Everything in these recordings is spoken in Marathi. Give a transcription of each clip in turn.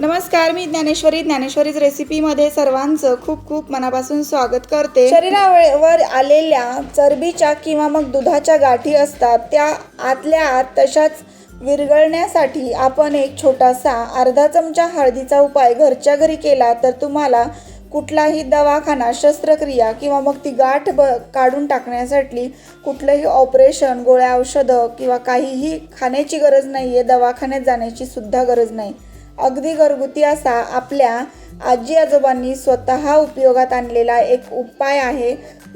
नमस्कार मी ज्ञानेश्वरी. ज्ञानेश्वरीज रेसिपीमध्ये सर्वांचं खूप खूप मनापासून स्वागत करते. शरीरावर आलेल्या चरबीच्या किंवा मग दुधाच्या गाठी असतात त्या आतल्या आत तशाच विरघळण्यासाठी आपण एक छोटासा अर्धा चमचा हळदीचा उपाय घरच्या घरी केला तर तुम्हाला कुठलाही दवाखाना शस्त्रक्रिया किंवा मग ती गाठ ब काढून टाकण्यासाठी कुठलंही ऑपरेशन गोळ्या औषधं किंवा काहीही खाण्याची गरज नाही आहे दवाखान्यात जाण्याची सुद्धा गरज नाही. अगदी घरगुती असा आपल्या आजी आजोबांनी स्वतः उपयोगात आणलेला एक उपाय आहे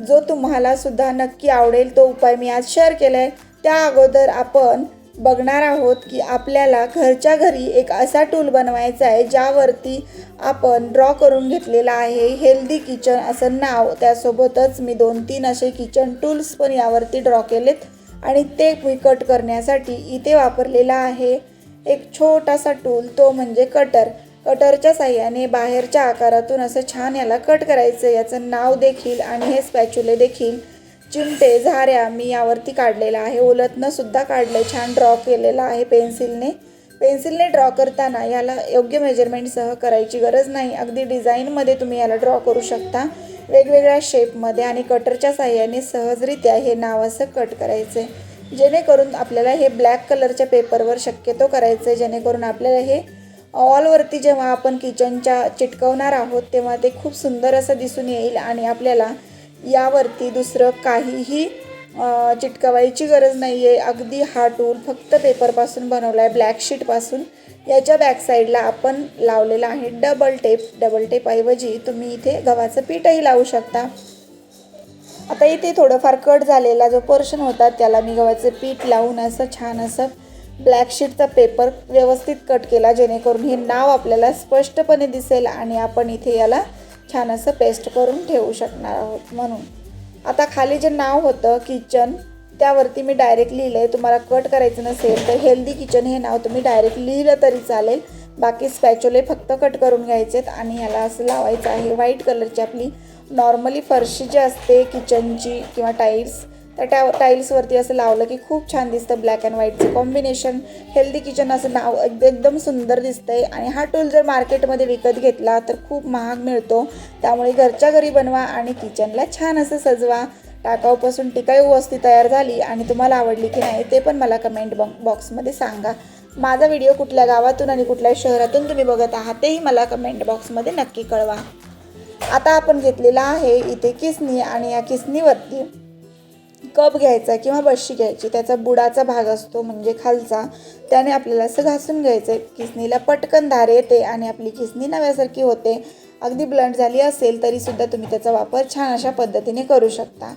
जो तुम्हाला सुद्धा नक्की आवडेल. तो उपाय मी आज शेअर केला आहे त्या अगोदर आपण बघणार आहोत की आपल्याला घरच्या घरी एक असा टूल बनवायचा आहे ज्यावरती आपण ड्रॉ करून घेतलेला आहे. हेल्दी किचन असं नाव त्यासोबतच मी दोन तीन असे किचन टूल्स पण यावरती ड्रॉ केलेत. आणि ते मी कट करण्यासाठी इथे वापरलेला आहे. एक छोटासा टूल तो म्हणजे कटर. कटरच्या साह्याने बाहेरच्या आकारातून असं छान याला कट करायचं. याचं नाव देखील आणि हे स्पॅच्युले देखील. चिमटे झाऱ्या मी यावरती काढलेला आहे. उलटनं सुद्धा काढलं छान ड्रॉ केलेलं आहे पेन्सिलने. पेन्सिलने ड्रॉ करताना याला योग्य मेजरमेंटसह करायची गरज नाही. अगदी डिझाईनमध्ये तुम्ही याला ड्रॉ करू शकता. वेगवेगळ्या शेपमध्ये आणि कटरच्या साह्याने सहजरित्या हे नाव असं कट करायचं आहे जेणेकरून आपल्याला हे ब्लॅक कलरच्या पेपरवर शक्यतो करायचं आहे जेणेकरून आपल्याला हे ऑलवरती जेव्हा आपण किचनच्या चिटकवणार आहोत तेव्हा ते खूप सुंदर असं दिसून येईल आणि आपल्याला यावरती दुसरं काहीही चिटकवायची गरज नाही आहे अगदी हा टूल फक्त पेपरपासून बनवला आहे ब्लॅक शीटपासून याच्या बॅकसाईडला आपण लावलेला आहे डबल टेप डबल टेपऐवजी तुम्ही इथे गव्हाचं पीठही लावू शकता. आता इथे थोडंफार कट झालेला जो पोर्शन होता त्याला मी गव्हाचं पीठ लावून असं छान असं ब्लॅकशीटचा पेपर व्यवस्थित कट केला जेणेकरून हे नाव आपल्याला स्पष्टपणे दिसेल आणि आपण इथे याला छान असं पेस्ट करून ठेवू शकणार आहोत म्हणून. आता खाली जे नाव होतं किचन त्यावरती मी डायरेक्ट लिहिलं आहे तुम्हाला कट करायचं नसेल तर हेल्दी किचन हे नाव तुम्ही डायरेक्ट लिहिलं तरी चालेल. बाकी स्पॅचोले फक्त कट करून घ्यायचेत आणि ह्याला असं लावायचं आहे. व्हाईट कलरची आपली नॉर्मली फरशी जी असते किचनची किंवा टाईल्स त्या त्या टाईल्सवरती असं लावलं की खूप छान दिसतं ब्लॅक अँड व्हाईटचं कॉम्बिनेशन हेल्दी किचन असं नाव अगदी एकदम सुंदर दिसतंय. आणि हा टूल जर मार्केटमध्ये विकत घेतला तर खूप महाग मिळतो. त्यामुळे घरच्या घरी बनवा आणि किचनला छान असं सजवा. टाकाऊपासून टिकाऊ वस्ती तयार झाली आणि तुम्हाला आवडली की नाही ते पण मला कमेंट बॉ बॉक्समध्ये सांगा. माझा व्हिडिओ कुठल्या गावातून आणि कुठल्या शहरातून तुम्ही बघत आहात तेही मला कमेंट बॉक्समध्ये नक्की कळवा. आता आपण घेतलेला आहे इथे किसनी आणि या किसनीवरती कप घ्यायचा किंवा बशी घ्यायची. त्याचा बुडाचा भाग असतो म्हणजे खालचा. त्याने आपल्याला असं घासून घ्यायचं आहे किसनीला पटकन धार येते आणि आपली किसनी नव्यासारखी होते. अगदी ब्लंट झाली असेल तरीसुद्धा तुम्ही त्याचा वापर छान अशा पद्धतीने करू शकता.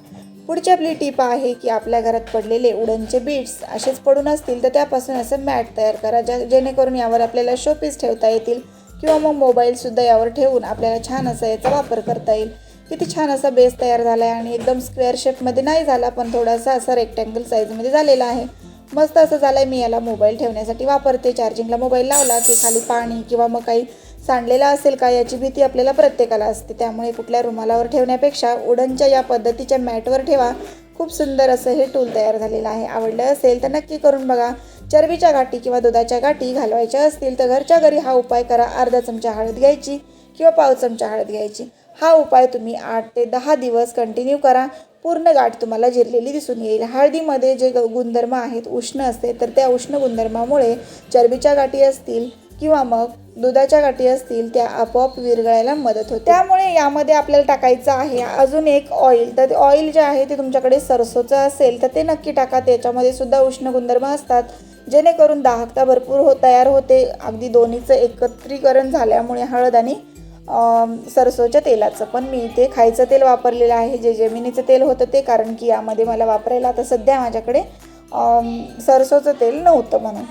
पुढची आपली टीप आहे की आपल्या घरात पडलेले उडनचे बीट्स असेच पडून असतील तर त्यापासून असं मॅट तयार करा ज्या जेणेकरून यावर आपल्याला शोपीस ठेवता येतील. किंवा मग मोबाईलसुद्धा यावर ठेवून आपल्याला छान असा याचा वापर करता येईल. किती छान असा बेस तयार झाला आहे आणि एकदम स्क्वेअर शेपमध्ये नाही झाला पण थोडासा असा रेक्टँगल साईजमध्ये झालेला आहे. मस्त असं झालं आहे मी याला मोबाईल ठेवण्यासाठी वापरते. चार्जिंगला मोबाईल लावला की खाली पाणी किंवा मग काही सांडलेला असेल का याची भीती आपल्याला प्रत्येकाला असते. त्यामुळे कुठल्या रुमालावर ठेवण्यापेक्षा उडनच्या या पद्धतीच्या मॅटवर ठेवा. खूप सुंदर असं हे टूल तयार झालेलं आहे. आवडलं असेल तर नक्की करून बघा. चरबीच्या गाठी किंवा दुधाच्या गाठी घालवायच्या असतील तर घरच्या घरी हा उपाय करा. अर्धा चमचा हळद घ्यायची किंवा पाव चमचा हळद घ्यायची. हा उपाय तुम्ही आठ ते दहा दिवस कंटिन्यू करा. पूर्ण गाठ तुम्हाला जिरलेली दिसून येईल. हळदीमध्ये जे ग- गुणधर्म आहेत उष्ण असते तर त्या उष्ण गुणधर्मामुळे चरबीच्या गाठी असतील किंवा मग दुधाच्या गाठी असतील त्या आपोआप विरघळायला मदत होते. त्यामुळे यामध्ये आपल्याला टाकायचं आहे अजून एक ऑइल तर ऑइल जे आहे ते तुमच्याकडे सरसोचं असेल तर ते नक्की टाका. त्याच्यामध्ये सुद्धा उष्ण गुणधर्म असतात. जेणेकरून दाहकता भरपूर हो तयार होते. अगदी दोन्हीचं एकत्रीकरण झाल्यामुळे हळद आणि सरसोच्या तेलाचं पण मी इथे खायचं तेल वापरलेलं आहे. जे जमिनीचं तेल होतं ते कारण की यामध्ये मला वापरायला आता सध्या माझ्याकडे सरसोचं तेल नव्हतं म्हणून.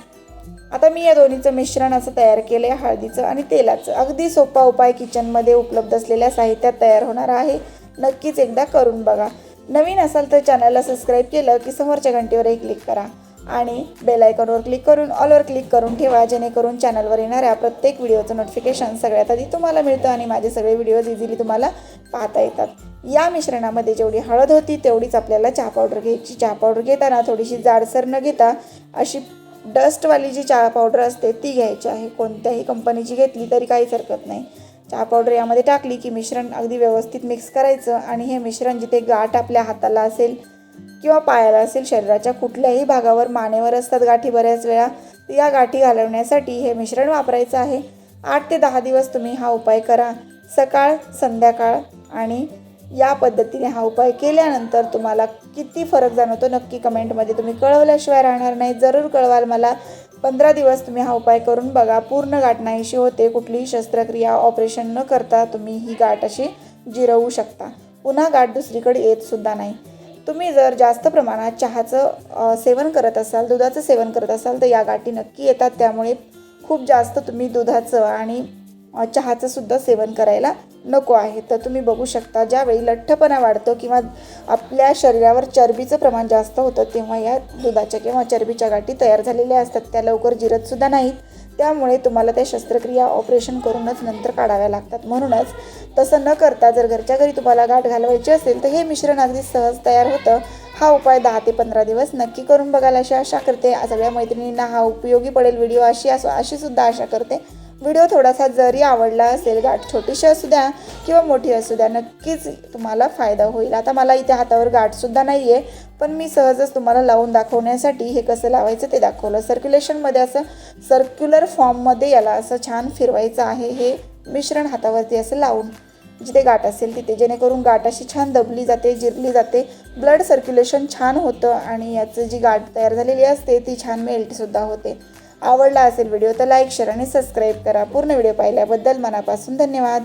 आता मी या दोन्हीचं मिश्रण असं तयार केलं आहे हळदीचं आणि तेलाचं. अगदी सोपा उपाय किचनमध्ये उपलब्ध असलेल्या साहित्यात तयार होणार आहे. नक्कीच एकदा करून बघा. नवीन असाल तर चॅनलला सबस्क्राईब केलं की समोरच्या घंटेवरही क्लिक करा. आणि बेल आयकॉनवर क्लिक करून ऑलवर क्लिक करून ठेवा जेणेकरून चॅनलवर येणाऱ्या प्रत्येक व्हिडिओचं नोटिफिकेशन सगळ्यात आधी तुम्हाला मिळतं आणि माझे सगळे व्हिडिओज इझिली तुम्हाला पाहता येतात. या मिश्रणामध्ये जेवढी हळद होती तेवढीच आपल्याला चहा पावडर घ्यायची. चहा पावडर घेताना थोडीशी जाडसर न घेता अशी डस्टवाली जी चहा पावडर असते ती घ्यायची आहे. कोणत्याही कंपनीची घेतली तरी काहीच हरकत नाही. चहा पावडर यामध्ये टाकली की मिश्रण अगदी व्यवस्थित मिक्स करायचं आणि हे मिश्रण जिथे गाठ आपल्या हाताला असेल किंवा पायाला असेल शरीराच्या कुठल्याही भागावर मानेवर असतात गाठी बऱ्याच वेळा या गाठी घालवण्यासाठी हे मिश्रण वापरायचं आहे. आठ ते दहा दिवस तुम्ही हा उपाय करा. सकाळ संध्याकाळ आणि या पद्धतीने हा उपाय केल्यानंतर तुम्हाला किती फरक जाणवतो नक्की कमेंटमध्ये तुम्ही कळवल्याशिवाय राहणार नाही. जरूर कळवाल मला. पंधरा दिवस तुम्ही हा उपाय करून बघा. पूर्ण गाठ नाहीशी होते. कुठलीही शस्त्रक्रिया ऑपरेशन न करता तुम्ही ही गाठ अशी जिरवू शकता. पुन्हा गाठ दुसरीकडे येत सुद्धा नाही. तुम्ही जर जास्त प्रमाणात चहाचं सेवन करत असाल दुधाचं सेवन करत असाल तर या गाठी नक्की येतात. त्यामुळे खूप जास्त तुम्ही दुधाचं आणि चहाचं सुद्धा सेवन करायला नको आहे. तर तुम्ही बघू शकता ज्यावेळी लठ्ठपणा वाढतो किंवा आपल्या शरीरावर चरबीचं प्रमाण जास्त होतं तेव्हा या दुधाच्या किंवा चरबीच्या गाठी तयार झालेल्या असतात. त्या लवकर जिरतसुद्धा नाहीत. त्यामुळे तुम्हाला त्या शस्त्रक्रिया ऑपरेशन करूनच नंतर काढाव्या लागतात. म्हणूनच तसं न करता जर घरच्या घरी तुम्हाला गाठ घालवायची असेल तर हे मिश्रण अगदी सहज तयार होतं. हा उपाय दहा ते पंधरा दिवस नक्की करून बघायला अशी आशा करते. सगळ्या मैत्रिणींना हा उपयोगी पडेल व्हिडिओ अशी असो अशी सुद्धा आशा करते. व्हिडिओ थोडासा जरी आवडला असेल गाठ छोटीशी असू द्या किंवा मोठी असू द्या नक्कीच तुम्हाला फायदा होईल. आता मला इथे हातावर गाठसुद्धा नाही आहे पण मी सहजच तुम्हाला लावून दाखवण्यासाठी हे कसं लावायचं ते दाखवलं. सर्क्युलेशनमध्ये असं सर्क्युलर फॉर्ममध्ये याला असं छान फिरवायचं आहे हे मिश्रण हातावरती असं लावून जिथे गाठ असेल तिथे जेणेकरून गाठ अशी छान दबली जाते जिरली जाते ब्लड सर्क्युलेशन छान होतं आणि याचं जी गाठ तयार झालेली असते ती छान मेल्टसुद्धा होते. आवडला असेल व्हिडिओ तर लाईक शेअर आणि सबस्क्राईब करा. पूर्ण व्हिडिओ पाहिल्याबद्दल मनापासून धन्यवाद.